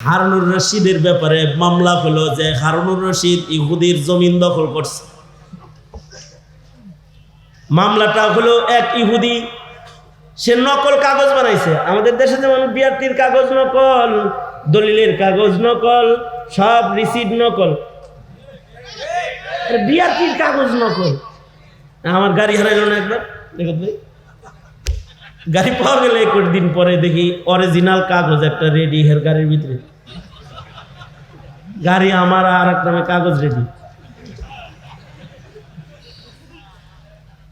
হারুনুর রশিদের ব্যাপারে মামলা হলো যে হারুনুর রশিদ ইহুদির জমিন দখল করছে। মামলাটা হলো এক ইহুদি, সে নকল কাগজ বানাইছে। আমাদের দেশে যেমন বিআরটির কাগজ নকল, দলিলের কাগজ নকল, সব রিসিট নকল। বিআরটির কাগজ নকল। আমার গাড়ি হারাইলো না একবার দেখো। গাড়ি পাওয়া গেলে এক দিন পরে দেখি অরিজিনাল কাগজ, একটা রেডি হের গাড়ির ভিতরে। গাড়ি আমার আর এক নামে কাগজ রেডি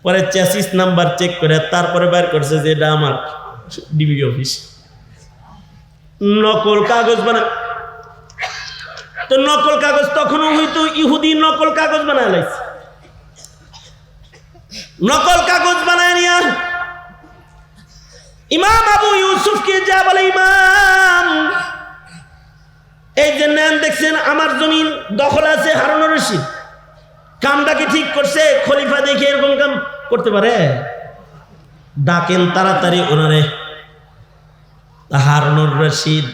পরে চ্যাসিস নাম্বার চেক করে তারপরে বের করছে যে এটা আমার ডিবি অফিস নকল কাগজ বানা তো নকল কাগজ তখনও হয়তো ইহুদি নকল কাগজ বানায় লাইছে। নকল কাগজ ইমাম আবু ইউসুফকে যা বলে ইমাম। এই যে নেন দেখছেন, আমার জমিন দখল আছে হারুন রশিদ। কামটা কি ঠিক করছে? খলিফা দেখে এরকম কাম করতে পারে? ডাকেন তাড়াতাড়ি ওনারে। হারুনুর রশিদ,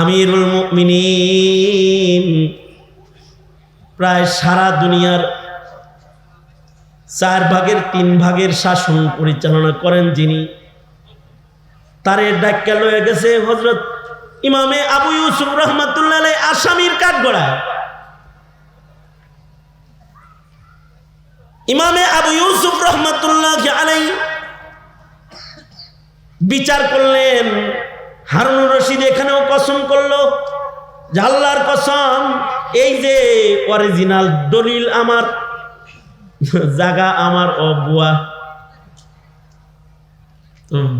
আমিরুল মুমিনিন, প্রায় সারা দুনিয়ার চার ভাগের তিন ভাগের শাসন পরিচালনা করেন যিনি। তারে ডাক্কা লয়ে গেছে হজরত ইমামে আবু ইউসুফ রহমতুল্লাহ আসামির কাঠগড়ায়। ইমামে আবু ইউসুফ রহমতুল্লাহ আলাই বিচার করলেন হারুন রশিদ এখানেও কসম করল যে আল্লাহর কসম, এই যে অরিজিনাল দলিল আমার। জাগা আমার অবুয়া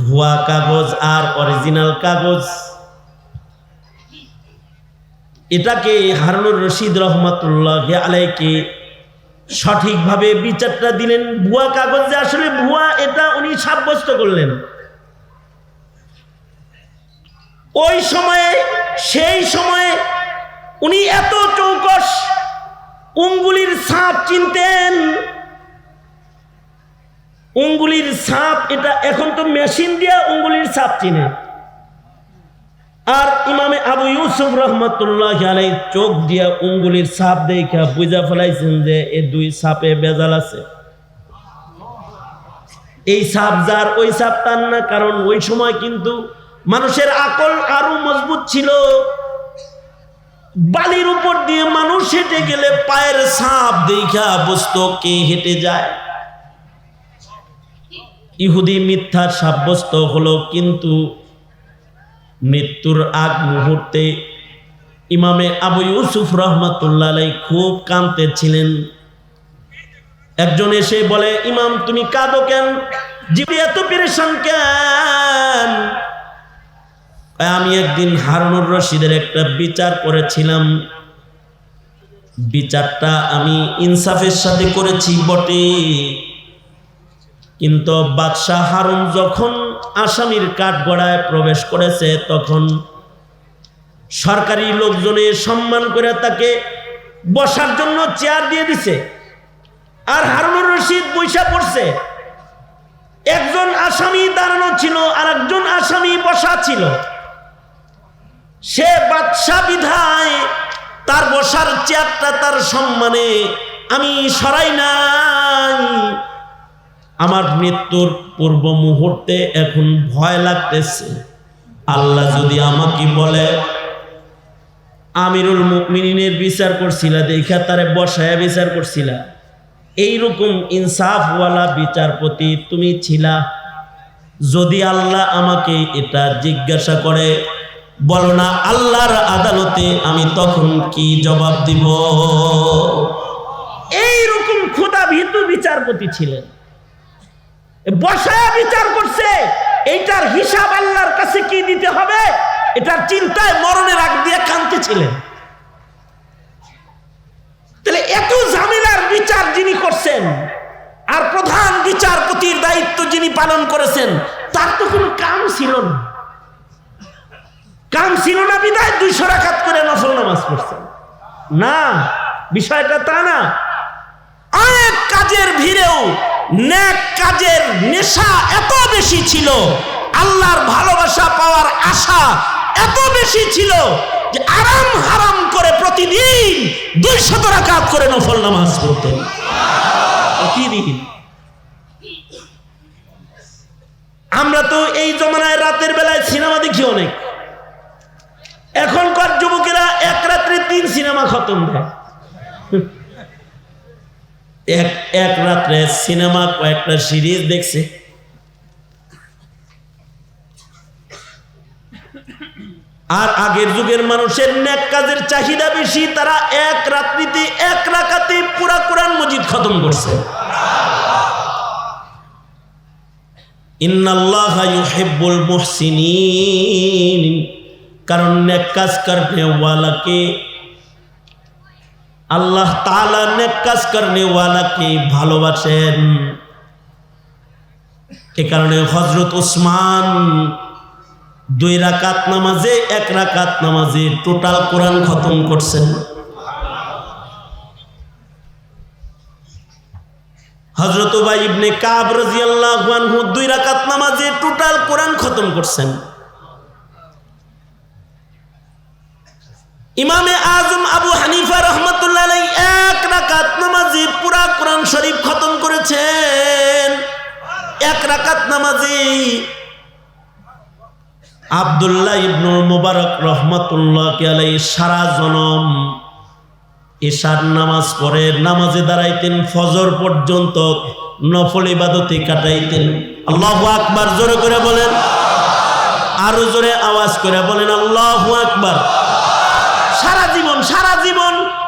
ভুয়া কাগজ আর অরিজিনাল কাগজ। এটাকে হারুনুর রশিদ রহমতুল্লাহ আলাইকে সঠিকভাবে বিচারটা দিলেন। ভুয়া কাগজ যে আসলে ভুয়া, এটা উনি সাব্যস্ত করলেন। ওই সময়ে, সেই সময়ে উনি এত চৌকস উঙ্গুলির সাপ চিনতেন? উঙ্গুলির সাপ, এটা এখন তো মেশিন দিয়ে উঙ্গুলির সাপ চিনে। আর ইমামে আবু ইউসুফ রহমতুল্লাহ চোখ দিয়া উঙ্গুলির সাপ দেখা বুঝা ফেলাইছেন যে এ দুই সাপে বেজাল আছে। এই সাপ যার, ওই সাপ তার না, কারণ ওই সময় কিন্তু মানুষের আকল আরও মজবুত ছিল। বালির উপর দিয়ে মানুষ হেঁটে গেলে পায়ের সাপ দেখা বুঝতো কে হেঁটে যায়? ইহুদি মিথ্যা সাব্যস্ত হলো, কিন্তু মৃত্যুর আগ মুহূর্তে ইমামে আবু ইউসুফ রহমতুল্লাহ খুব কাঁদতেছিলেন একজন এসে বলে, ইমাম, তুমি কাঁদো কেন? জীবনে এত পেরেশান কেন? আমি একদিন হারুনুর রশিদের একটা বিচার করেছিলাম। বিচারটা আমি ইনসাফের সাথে করেছি বটে। কিন্তু বাদশাহ হারুন যখন আসামির কাঠগড়ায় প্রবেশ করেছে, তখন সরকারি লোকজনে সম্মান করে তাকে বসার জন্য চেয়ার দিয়ে দিছে। আর হারুনুর রশিদ বৈশা পড়ছে। একজন আসামি দাঁড়ানো ছিল আর একজন আসামি বসা ছিল। সে বাদশাহ বিধায় তার বসার চেয়ারটা তার সম্মানে। আমি সরাই নাই। আমার মৃত্যুর পূর্ব মুহূর্তে এখন ভয় লাগতেছে। আল্লাহ যদি আমাকে বলে, আমিরুল মুকমিনের বিচার করছিলা দেখা তারে বসায় বিচার করছিলা, এইরকম ইনসাফওয়ালা বিচারপতি তুমি ছিলা। যদি আল্লাহ আমাকে এটা জিজ্ঞাসা করে বলো না, আল্লাহর আদালতে আমি তখন কি জবাব দিব? এইরকম ক্ষুদা ভীতু বিচারপতি ছিলেন। বসায় বিচার করছে, এইটার হিসাব আল্লাহর কাছে কি দিতে হবে? এটার চিন্তায় মরণের আগ দিয়ে কাঁদতেছিলেন তাহলে এত ঝামেলার বিচার যিনি করছেন, আর প্রধান বিচারপতির দায়িত্ব যিনি পালন করেছেন, তার তো কোনো কাম ছিল না। কাম ছিল না বিদায়, দুইশো রাখাত করে নফল নামাজ পড়ছেন। না, বিষয়টা তা না। অনেক কাজের ভিড়েও কাজের নেশা এত বেশি ছিল, আল্লাহর ভালোবাসা পাওয়ার আশা এত বেশি ছিল যে আরাম হারাম করে প্রতিদিন দুই শত রাকাত করে নফল নামাজ পড়তেন। প্রতিদিন। আমরা তো এই জমানায় রাতের বেলায় সিনেমা দেখি অনেক। এখনকার যুবকেরা এক রাত্রে তিন সিনেমা খতম দেয়। এক এক রাত্রে সিনেমা কয়েকটা সিরিজ দেখছে। আর আগের যুগের মানুষের নেক কাজের চাহিদা বেশি, তারা এক রাত্রিতে, এক রাকাতে পুরা কোরআন মজিদ খতম করছে। ইন্নাল্লাহ ইউহিব্বুল মুহসিনিন। কারণ নেক কাজ করনে ওয়ালাকে আল্লাহ তাআলা নেক কাজ করনে ওয়ালাকে ভালোবাসেন। এ কারণে হযরত উসমান দুই রাকাত নামাজে, এক রাকাত নামাজে টোটাল কোরআন খতম করছেন। হজরত ভাই ইবনে কাব রাদিয়াল্লাহু আনহু দুই রাকাত নামাজে টোটাল কোরআন খতম করছেন। ইমামে আজম আবু হানিফা রহমতুল্লাহ এক রাকাত নামাজে পুরা কোরআন শরীফ খতম করেছেন। এক রাকাত নামাজে আবদুল্লাহ ইবনুল মুবারক রহমতুল্লাহ আলাই সারা জনম এশার নামাজ পড়ে, নামাজে দাঁড়াইতেন, ফজর পর্যন্ত নফল ইবাদতে কাটাইতেন। আল্লাহ আকবার, জোরে করে বলেন। আরও জোরে আওয়াজ করে বলেন, আল্লাহ আকবার।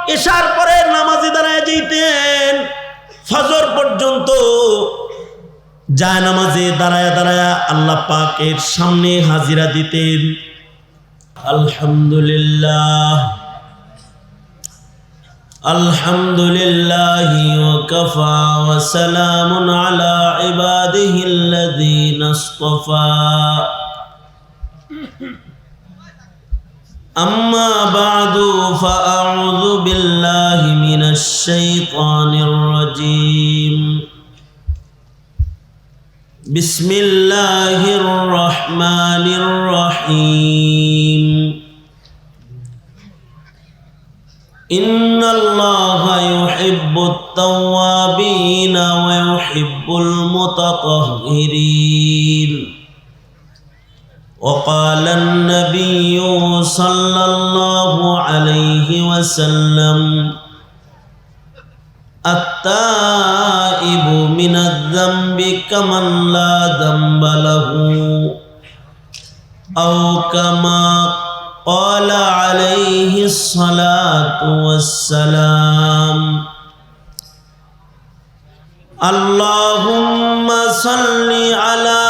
জীবন এশার পরে নামাজে দাঁড়ায় যেতেন ফজর পর্যন্ত যায় নামাজে দাঁড়ায় দাঁড়ায় আল্লাহ পাকের সামনে হাজিরা দিতেন আলহামদুলিল্লাহ الحمد لله وكفى وسلام على عباده الذين اصطفى أما بعد فأعوذ بالله من الشيطان الرجيم بسم الله الرحمن الرحيم إن الله يحب التوابين ويحب المتطهرين وقال النبي صلى الله عليه وسلم التائب من الذنب كمن لا ذنب له أو كما قال عليه الصلاة والسلام اللهم صل على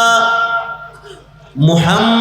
محمد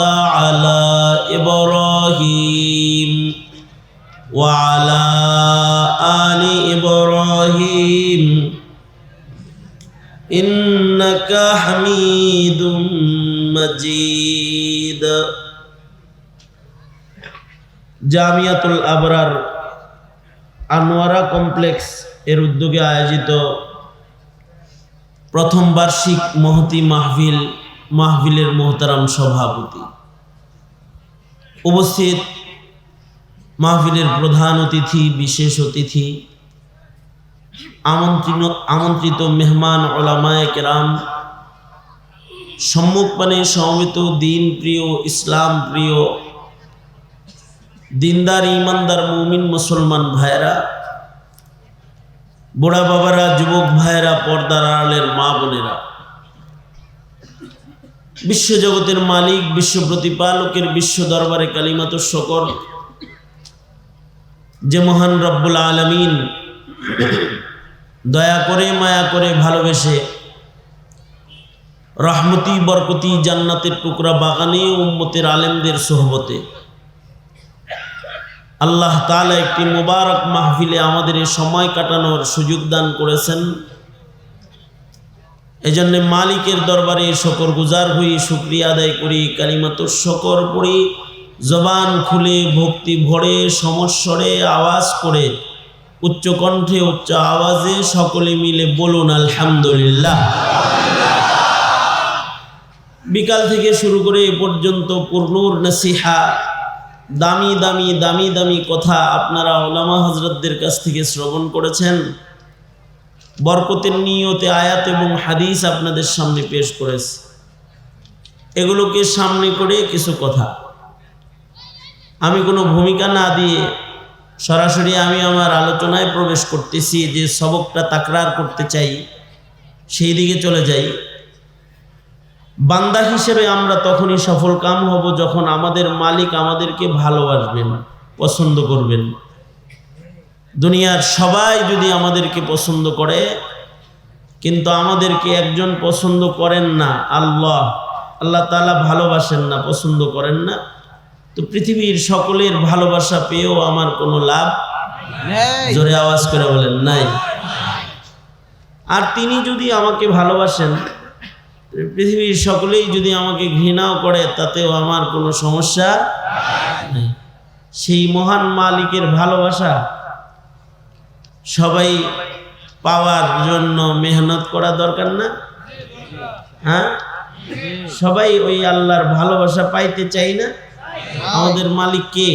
على إبراهيم وعلى آل إبراهيم إنك حميد مجيد জামিয়াতুল আবরার আনোয়ারা কমপ্লেক্স এর উদ্যোগে আয়োজিত প্রথম বার্ষিক মহতি মাহফিল মাহফিলের মোহতারাম সভাপতি। উপস্থিত মাহফিলের প্রধান অতিথি, বিশেষ অতিথি, আমন্ত্রিত আমন্ত্রিত মেহমান, ওলামায় কেরাম সম্মুখপানে সমবেত দিন প্রিয়, ইসলাম প্রিয়, দিনদার, ইমানদার, মুমিন, মুসলমান ভাইরা বুড়া বাবারা, যুবক ভাইরা পর্দার আড়ালের মা বোনেরা বিশ্বজগতের মালিক, বিশ্ব প্রতিপালকের, বিশ্ব দরবারে কালিমাত শকর। যে মহান রব্বুল আলমিন দয়া করে, মায়া করে, ভালোবেসে রহমতি, বরকতি, জান্নাতের টুকরা বাগানে উম্মতের আলেমদের সোহবতে আল্লাহ তালা একটি মোবারক মাহফিলে আমাদের সময় কাটানোর সুযোগ দান করেছেন। এজন্য মালিকের দরবারে শকর গুজার হই, শুক্রিয়া আদায় করি কালিমাত শকর পড়ি, জবান খুলে, ভক্তি ভরে, সমস্বরে আওয়াজ করে, উচ্চ কণ্ঠে উচ্চ আওয়াজে সকলে মিলে বলুন, আলহামদুলিল্লাহ। বিকাল থেকে শুরু করে এ পর্যন্ত পূর্ণুর নসিহা, দামি দামি দামি দামি কথা আপনারা ওলামা হজরতদের কাছ থেকে শ্রবণ করেছেন। বরকতের নিয়তে আয়াত এবং হাদিস আপনাদের সামনে পেশ করেছে। এগুলোকে সামনে করে কিছু কথা। আমি কোনো ভূমিকা না দিয়ে সরাসরি আমি আমার আলোচনায় প্রবেশ করতেছি, যে সবকটা তাকরার করতে চাই, সেই দিকে চলে যাই। বান্দা হিসেবে আমরা তখনই সফল কাম হব যখন আমাদের মালিক আমাদেরকে ভালোবাসবেন, পছন্দ করবেন। দুনিয়ার সবাই যদি আমাদেরকে পছন্দ করে কিন্তু আমাদেরকে একজন পছন্দ করেন না আল্লাহ। আল্লাহ তালা ভালোবাসেন না পছন্দ করেন না। তো পৃথিবীর সকলের ভালোবাসা পেয়েও আমার কোনো লাভ জোরে আওয়াজ করে বলেন নাই। আর তিনি যদি আমাকে ভালোবাসেন পৃথিবীর সকলেই যদি আমাকে ঘৃণাও করে তাতেও আমার কোনো সমস্যা নেই। সেই মহান মালিকের ভালোবাসা সবাই পাওয়ার জন্য মেহনত করা দরকার না? হ্যাঁ? সবাই ওই আল্লাহর ভালোবাসা পাইতে চাই না? আমাদের মালিক কে?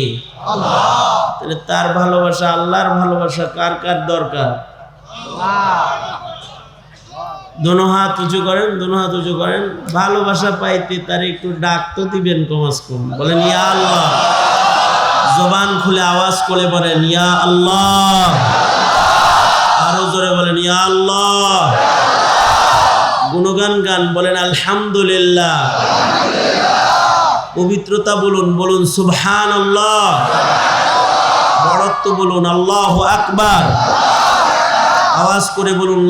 তাহলে তার ভালোবাসা, আল্লাহর ভালোবাসা কার কার দরকার? দোনো হাত উঁচু করেন, দোনো হাত উঁচু করেন। ভালোবাসা পাইতে তার একটু ডাক তো দিবেন কমাস কম। বলেন, ইয়া আল্লাহ। জবান খুলে আওয়াজ করে বলেন, ইয়া আল্লাহ। আরও জোরে বলেন আল্লাহ। গুণগান গান বলেন, আলহামদুলিল্লাহ। পবিত্রতা বলুন বলুন সুবহান বড়ত্ব বলুন, আল্লাহ আকবার। আওয়াজ করে বলুন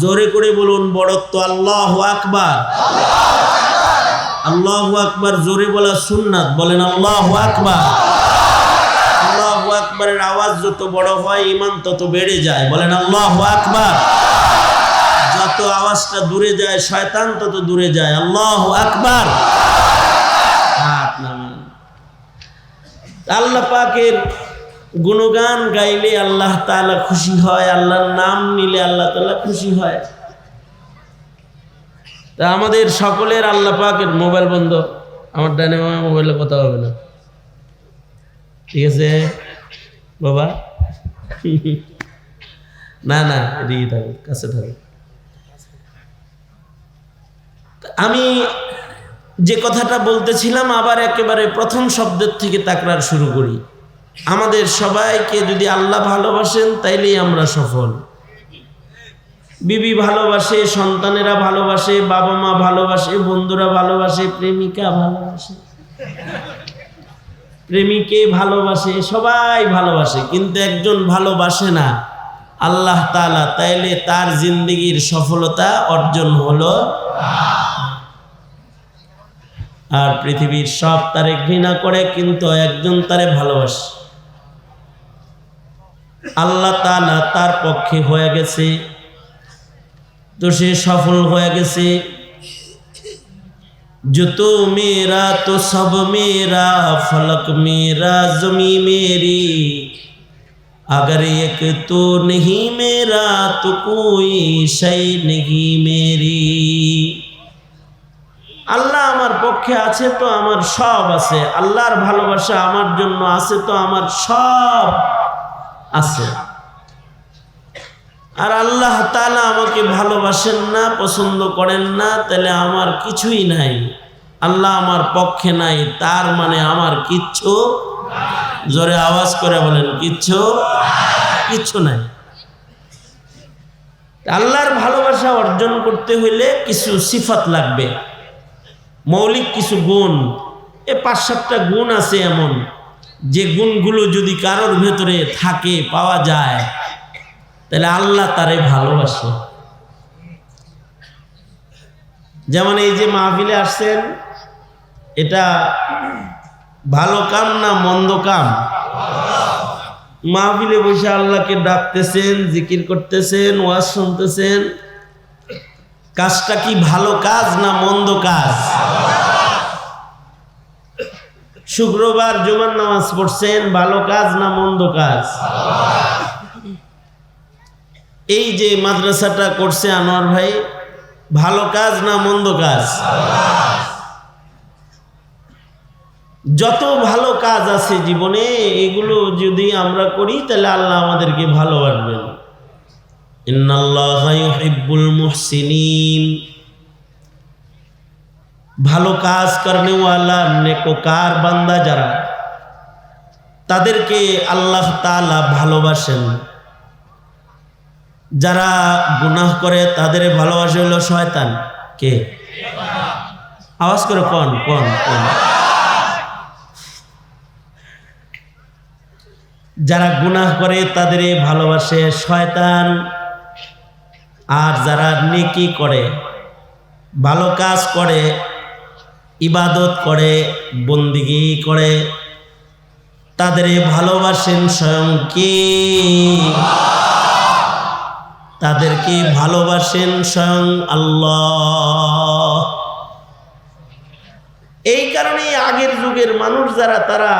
জোরে করে বলুন, বড়ত্ব, আল্লাহ আকবার। আল্লাহ আকবার। জোরে বলা সুন্নাত, বলেন, আল্লাহ আকবার। আকবরের আওয়াজ যত বড় হয় ইমান তত বেড়ে যায়। বলেন আল্লাহ আকবার। যত আওয়াজটা দূরে যায়, শয়তান তত দূরে যায়। আল্লাহ আকবার। আল্লাহ পাকের গুণগান গাইলে আল্লাহ তাআলা খুশি হয়, আল্লাহর নাম নিলে আল্লাহ তালা খুশি হয়। তা আমাদের সকলের আল্লাহ পাকের মোবাইল বন্ধ। আমার মামা মোবাইলে কথা হবে না। ঠিক আছে? বাবা? না না, এদিকে থাকো, কাছে থাকো। আমি যে কথাটা বলতেছিলাম, আবার একেবারে প্রথম শব্দের থেকে তাকরার শুরু করি। আমাদের সবাইকে যদি আল্লাহ ভালোবাসেন, তাইলেই আমরা সফল। বিবি ভালোবাসে, সন্তানেরা ভালোবাসে, বাবা মা ভালোবাসে, বন্ধুরা ভালোবাসে, প্রেমিকা ভালোবাসে। প্রেমিকে ভালোবাসে, সবাই ভালোবাসে, কিন্তু একজন ভালোবাসে না। আল্লাহ তালা তাইলে তার জিন্দগির সফলতা অর্জন হলো আর পৃথিবীর সব তারে ঘৃণা করে, কিন্তু একজন তারে ভালোবাসে। আল্লাহ তালা তার পক্ষে হয়ে গেছে, তো সে সফল হয়ে গেছে। जो तो मेरा तो सब मेरा फलक मेरा जमी मेरी अगर एक तो नहीं मेरा तो कोई शय नहीं मेरी আল্লাহ আমার পক্ষে আছে তো আমার সব আছে আল্লাহর ভালোবাসা আমার জন্য আছে তো আমার সব আছে আর আল্লাহ তালা আমাকে ভালোবাসেন না, পছন্দ করেন না, তাহলে আমার কিছুই নাই। আল্লাহ আমার পক্ষে নাই, তার মানে আমার কিচ্ছু জোরে আওয়াজ করে বলেন, কিচ্ছু কিচ্ছু নাই। আল্লাহর ভালোবাসা অর্জন করতে হইলে কিছু সিফাত লাগবে। মৌলিক কিছু গুণ। এ পাঁচ সাতটা গুণ আছে এমন। যে গুণগুলো যদি কারোর ভেতরে থাকে, পাওয়া যায়। তাহলে আল্লাহ তারে ভালোবাসে। যেমন এই যে মাহফিলে আসছেন, এটা ভালো কাম না মন্দ কাম? মাহফিলে বসে আল্লাহকে ডাকতেছেন, জিকির করতেছেন, ওয়াজ শুনতেছেন। কাজটা কি ভালো কাজ না মন্দ কাজ? শুক্রবার জুমার নামাজ পড়ছেন, ভালো কাজ না মন্দ কাজ? এই যে মাদ্রাসাটা করছে আনোয়ার ভাই, ভালো কাজ না মন্দ কাজ? যত ভালো কাজ আছে জীবনে, এগুলো যদি আমরা করি, তাহলে আল্লাহ আমাদেরকে ভালোবাসবেন ইন্নাল্লাহা ইউহিব্বুল মুহসিনিন। ভালো কাজ নেকোকার বান্দা যারা, তাদেরকে আল্লাহ তাআলা ভালোবাসেন। যারা গুনাহ করে, তাদের ভালোবাসা হলো শয়তান। কে? আওয়াজ করে কোন কোন কোন? যারা গুনাহ করে, তাদের ভালোবাসে শয়তান। আর যারা নেকি করে, ভালো কাজ করে, ইবাদত করে, বন্দিগি করে, তাদের ভালোবাসেন স্বয়ং কে? তাদেরকে ভালোবাসেন স্বয়ং আল্লাহ। এই কারণে আগের যুগের মানুষ যারা, তারা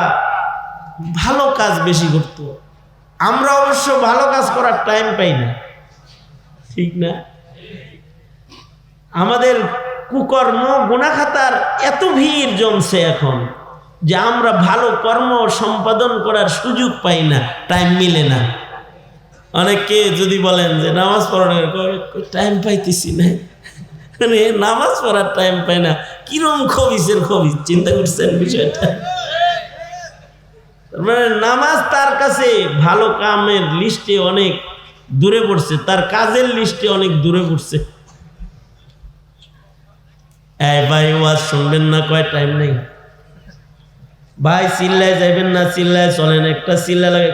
ভালো কাজ বেশি করত। আমরা অবশ্য ভালো কাজ করার টাইম পাই না। ঠিক না? আমাদের কুকর্ম গুণাখাতার এত ভিড় জমছে এখন যে আমরা ভালো কর্ম সম্পাদন করার সুযোগ পাই না টাইম মিলে না। অনেককে যদি বলেন যে নামাজ পড়ানোর টাইম পাইতেছি না। মানে নামাজ পড়ার টাইম পাই না। কিরম খবিসের খবিস? চিন্তা করছেন বিষয়টা? মানে নামাজ তার কাছে ভালো কামের লিস্টে অনেক দূরে পড়ছে, তার কাজের লিস্টে অনেক দূরে পড়ছে। ভাই, ওয়াজ শুনবেন না, কয় টাইম নেই। ভাই, চিল্লায় যাইবেন না, চিল্লায় চলেন, একটা চিল্লা লাগে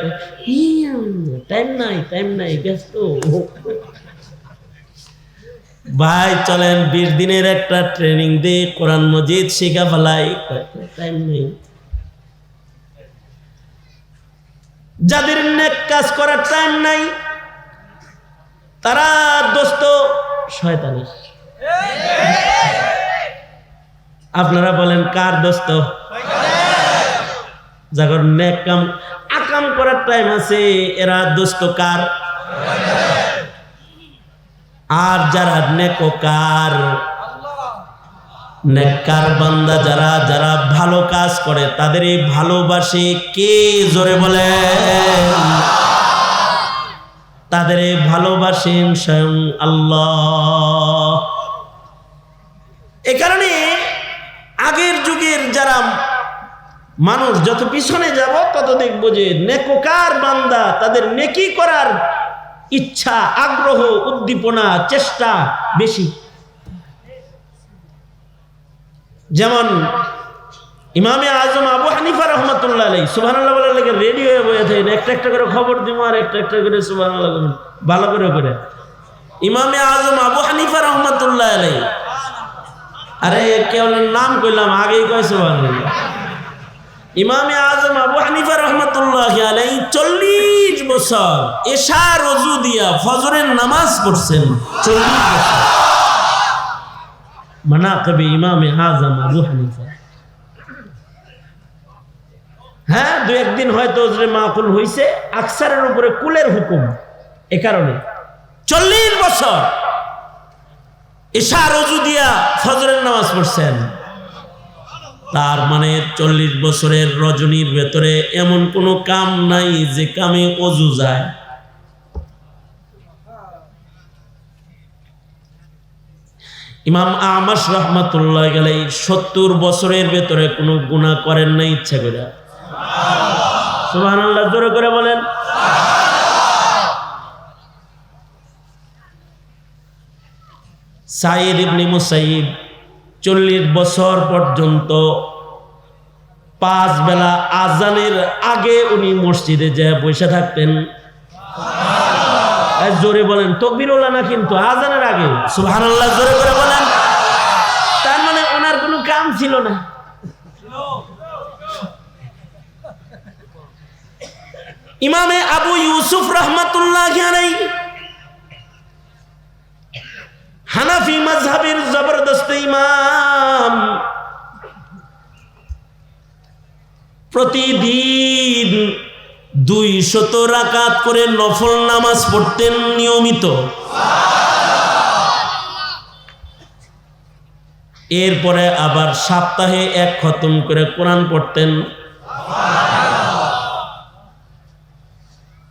ভাই, চলেন বিশ দিনের একটা ট্রেনিং দে, কোরআন মজিদ শেখা ফেলাই। টাইম নেই। যাদের নেক কাজ করার টাইম নাই, তারা দোস্ত শয়তানি। আপনারা বলেন, কার দোস্ত? যাগর নেক কাম আকাম করার টাইম আছে, এরা দোস্ত কার? আর যারা নেকোকার, নেককার বান্দা যারা যারা ভালো কাজ করে, তাদের এই ভালোবাসে কে জোরে বলে? তাদের এই ভালোবাসেন স্বয়ং আল্লাহ। এ কারণে আগের যুগের যারা মানুষ যত পিছনে যাব, তত দেখব যে নেকোকার বান্দা তাদের নেকি করার ইচ্ছা, আগ্রহ, উদ্দীপনা, চেষ্টা বেশি। যেমন ইমামে আজম আবু হানিফা রহমতুল্লাহ আলাই বলার লেগে রেডি হয়ে বয়ে থাকেন একটা একটা করে খবর দিব আর একটা একটা করে সুবাহ ভালো করে করে ইমামে আজম আবু হানিফা রহমতুল্লাহ আরে কেবল নাম কইলাম, আগেই কয় সুবাহ ইমামে আজম আবু হানিফা রহমতুল্লাহ আলাই চল্লিশ বছর এশা রজু দিয়া ফজরের নামাজ পড়ছেন। চল্লিশ বছর। মানাকবে ইমামে আজম আবু হানিফা। হ্যাঁ দু একদিন হয়তো ওজরে মাকুল হইছে, আকসারের উপরে কুলের হুকুম। এ কারণে। চল্লিশ বছর এশা রজু দিয়া ফজরের নামাজ পড়ছেন। তার মানে চল্লিশ বছরের রজনীর ভেতরে এমন কোনো কাম নাই যে কামে অজু যায়। ইমাম আমাস রহমতুল্লাহ গেলে সত্তর বছরের ভেতরে কোনো গুণা করেন না ইচ্ছা করে। সুবাহ জোরে করে বলেন। সাইদ ইবনি মুসাইব চল্লিশ বছর পর্যন্ত পাঁচ বেলা আজানের আগে উনি মসজিদে যে বসে থাকতেন। জোরে বলেন, তকবিরওয়ালা না কিন্তু আজানের আগে? সুবহানাল্লাহ, জোরে করে বলেন। তার মানে ওনার কোনো কাম ছিল না। ইমামে আবু ইউসুফ রহমাতুল্লাহ হানাফি mazhabের জবরদস্ত ইমাম। প্রতিদিন দুই শত রাকাত করে নফল নামাজ পড়তেন নিয়মিত। এরপরে আবার সপ্তাহে এক খতম করে কোরআন পড়তেন।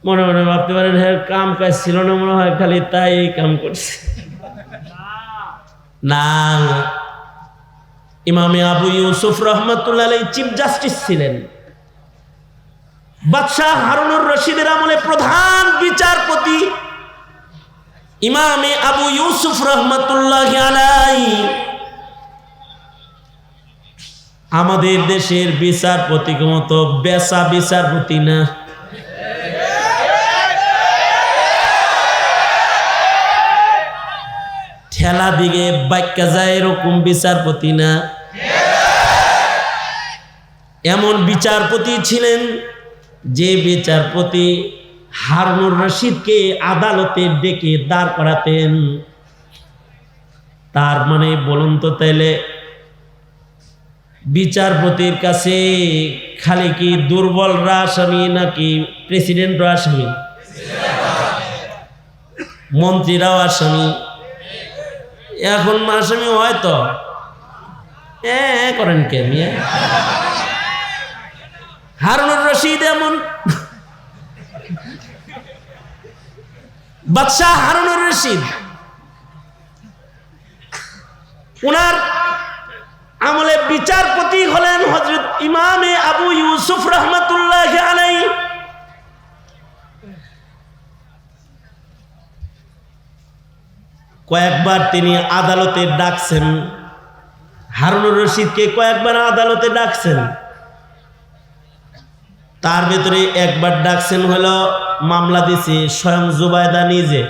মনে মনে ভাবতে পারেন হ্যাঁ কাম কাজ ছিল না মনে হয়, খালি তাই কাম করছে। না ইমামে আবু ইউসুফ রহমতুল্লাহ চিফ জাস্টিস ছিলেন। বাদশাহ হারুনুর রশিদের আমলে প্রধান বিচারপতি ইমামে আবু ইউসুফ রহমতুল্লাহ আমাদের দেশের বিচারপতিকে মতো বেসা বিচারপতি না। ঠেলা দিকে বাক্যা যায় এরকম বিচারপতি না। এমন বিচারপতি ছিলেন যে বিচারপতি হারুনুর রশিদকে আদালতে ডেকে দাঁড় করাতেন। তার মানে বলুন তো তাইলে, বিচারপতির কাছে খালি কি দুর্বলরা আসামি নাকি প্রেসিডেন্টরা আসামি? মন্ত্রীরাও আসামি। এখন আসামি হয়তো এ করেন কে মিয়া? হারুনুর রশিদ এমন। বাদশাহ হারুনুর রশিদ। উনার আমলে বিচারপতি হলেন হজরত ইমামে আবু ইউসুফ রহমতুল্লাহ আলাই কয়েকবার তিনি আদালতে ডাকছেন। হারুনুর রশিদকে কয়েকবার আদালতে ডাকছেন। তার ভেতরে একবার ডাকছেন হলো, মামলা দিছে, স্বয়ং জুবায়দা নিজে।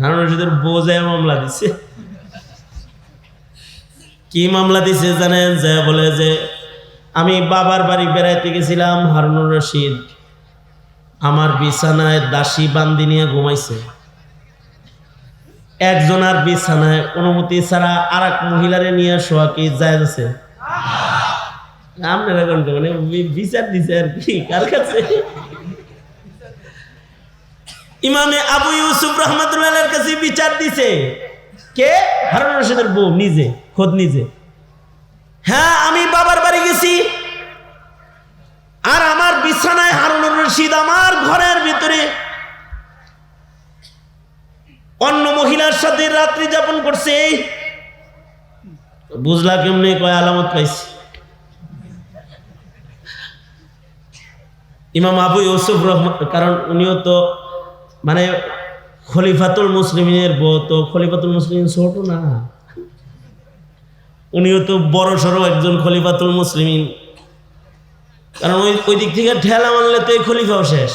হারুন রশিদের বোঝায় মামলা দিছে। কি মামলা দিছে জানেন? যে বলে যে, আমি বাবার বাড়ি বেড়াইতে গেছিলাম হারুনুর রশিদ। আমার বিছানায় দাসী বান্দি নিয়ে ঘুমাইছে। একজনার বিছানায় অনুমতি ছাড়া আর এক মহিলারে নিয়ে শোয়া কি যায় আছে? আপনারা কোনটা মানে বিচার দিছে আর কি, কার কাছে? ইমামে আবু ইউসুফ রহমতুল্লাহ কাছে বিচার দিছে। কে? হারুন রশিদের বউ, নিজে, খোদ নিজে। হ্যাঁ আমি বাবার বাড়ি গেছি। আর আমার বিছানায় হারুন রশিদ আমার ঘরের ভিতরে। অন্য মহিলার সাথে রাত্রি যাপন করছে। বুঝলা কেমনে কয় আলামত পাইছি। ইমাম আবু ইউসুফ রহমান কারণ উনিও তো মানে খলিফাতুল মুসলিমের বউ, তো খলিফাতুল মুসলিম ছোট না। উনিও তো বড় সড়ো একজন খলিফাতুল মুসলিমিন। কারণ ওই ওই দিক থেকে ঠেলা মানলে তো এই খলিফাও শেষ।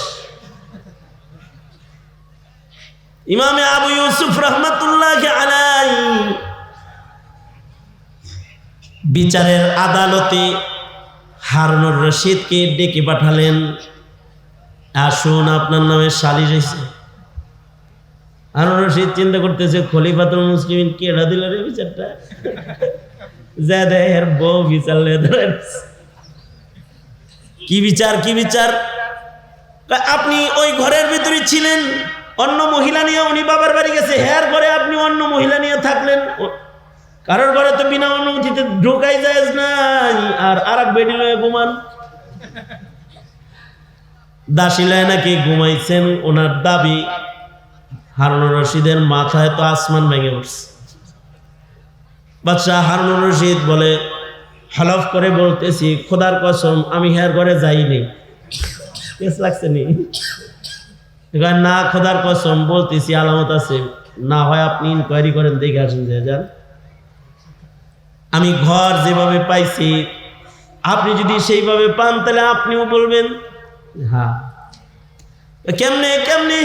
ইমামে আবু ইউসুফ রহমতুল্লাহ আলাই বিচারের আদালতে হারুনুর রশিদকে ডেকে পাঠালেন। আসুন, আপনার নামে সালিশ হয়েছে হারুন রশিদ চিন্তা করতেছে, খলিফাতুল মুসলিম কেডা দিল রে বিচারটা? যা দেয় বউ বিচার। কি বিচার কি বিচার? আপনি ওই ঘরের ভিতরে ছিলেন, অন্য মহিলা নিয়ে উনি বাবার বাড়ি গেছে। হ্যার ঘরে আপনি অন্য মহিলা নিয়ে থাকলেন। কারোর ঘরে তো বিনা অনুমতিতে ঢোকাই যায় নাই। আর আর এক বেডি লয়ে ঘুমান। দাসিলায় নাকি ঘুমাইছেন, ওনার দাবি হারুন রশিদের মাথায় তো আসমান ভেঙে উঠছে বাদশাহ হারুন রশিদ বলে, হলফ করে বলতেছি, খোদার কসম, আমি হ্যার ঘরে যাইনি। কেস না? খোদার কসম, বলতেছি, আলামত আছে। না হয় আপনি ইনকোয়ারি করেন, দেখে আসেন, যে যান। আমি ঘর যেভাবে পাইছি, আপনি যদি সেইভাবে পান, তাহলে আপনিও বলবেন হ্যাঁ কেমনে কেমনে?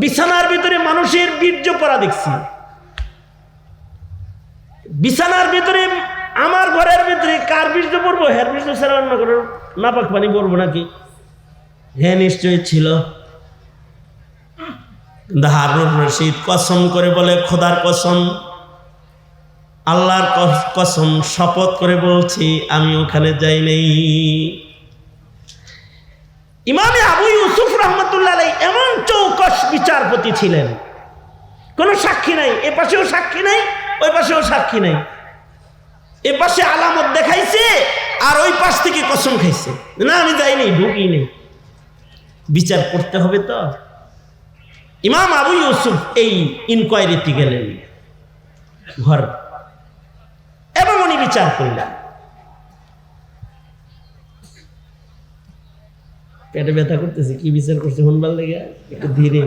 বিছানার ভিতরে মানুষের বীর্য পড়া দেখছি। বিছানার ভিতরে, আমার ঘরের ভিতরে কার বীর্য পড়ব? হ্যার বীর্য ছাড়া অন্য করে নাপাক পানি পড়ব নাকি? হ্যাঁ নিশ্চয়ই ছিল। হারুন রশিদ কসম করে বলে, খোদার কসম। আল্লাহর কস- কসম শপথ করে বলছি, আমি ওখানে যাই নাই। ইমামে আবু ইউসুফ রহমতুল্লাহ এমন চৌকস বিচারপতি ছিলেন। কোনো সাক্ষী নাই, এ পাশেও সাক্ষী নাই, ওই পাশেও সাক্ষী নাই। এ পাশে আলামত দেখাইছে, আর ওই পাশ থেকে কসম খাইছে। না, আমি যাইনি ঢুকি নেই। বিচার করতে হবে তো। ইমাম আবু ইউসুফ এই ইনকোয়ারিতে গেলেন। ঘর বিচার করলেন পেটে ব্যথা করতেছে, কি বিচার করছে শুনবার লেগে? একটু ধীরে।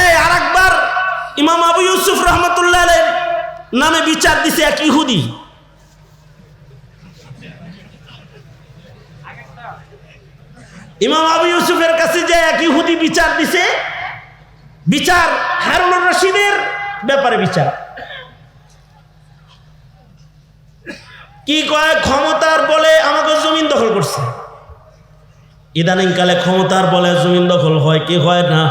এই আর ইমাম আবু ইউসুফ রহমতুল্লাহ নামে বিচার দিছে এক ইহুদি। ইমাম আবু ইউসুফের কাছে যে এক ইহুদি বিচার দিছে, বিচার হারুনুর রশিদের ব্যাপারে বিচার। কি কয়, ক্ষমতার বলে আমাকে জমিন দখল করছে। ইদানিং কালে ক্ষমতার বলে জমিন দখল হয়, কি হয় না?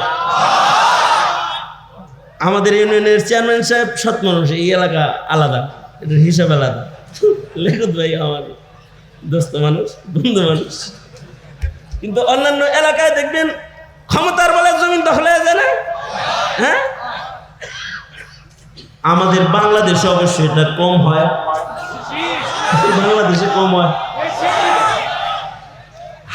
আমাদের ইউনিয়নের চেয়ারম্যান সাহেব সৎ মানুষ, এই এলাকা আলাদা হিসাব আলাদা। লেখত ভাই আমার দোস্ত মানুষ, বন্ধু মানুষ। কিন্তু অন্যান্য এলাকায় দেখবেন ক্ষমতার বলে জমিন দখল যায় না? হ্যাঁ? আমাদের বাংলাদেশে অবশ্যই এটা কম হয়। বাংলাদেশে কম হয়।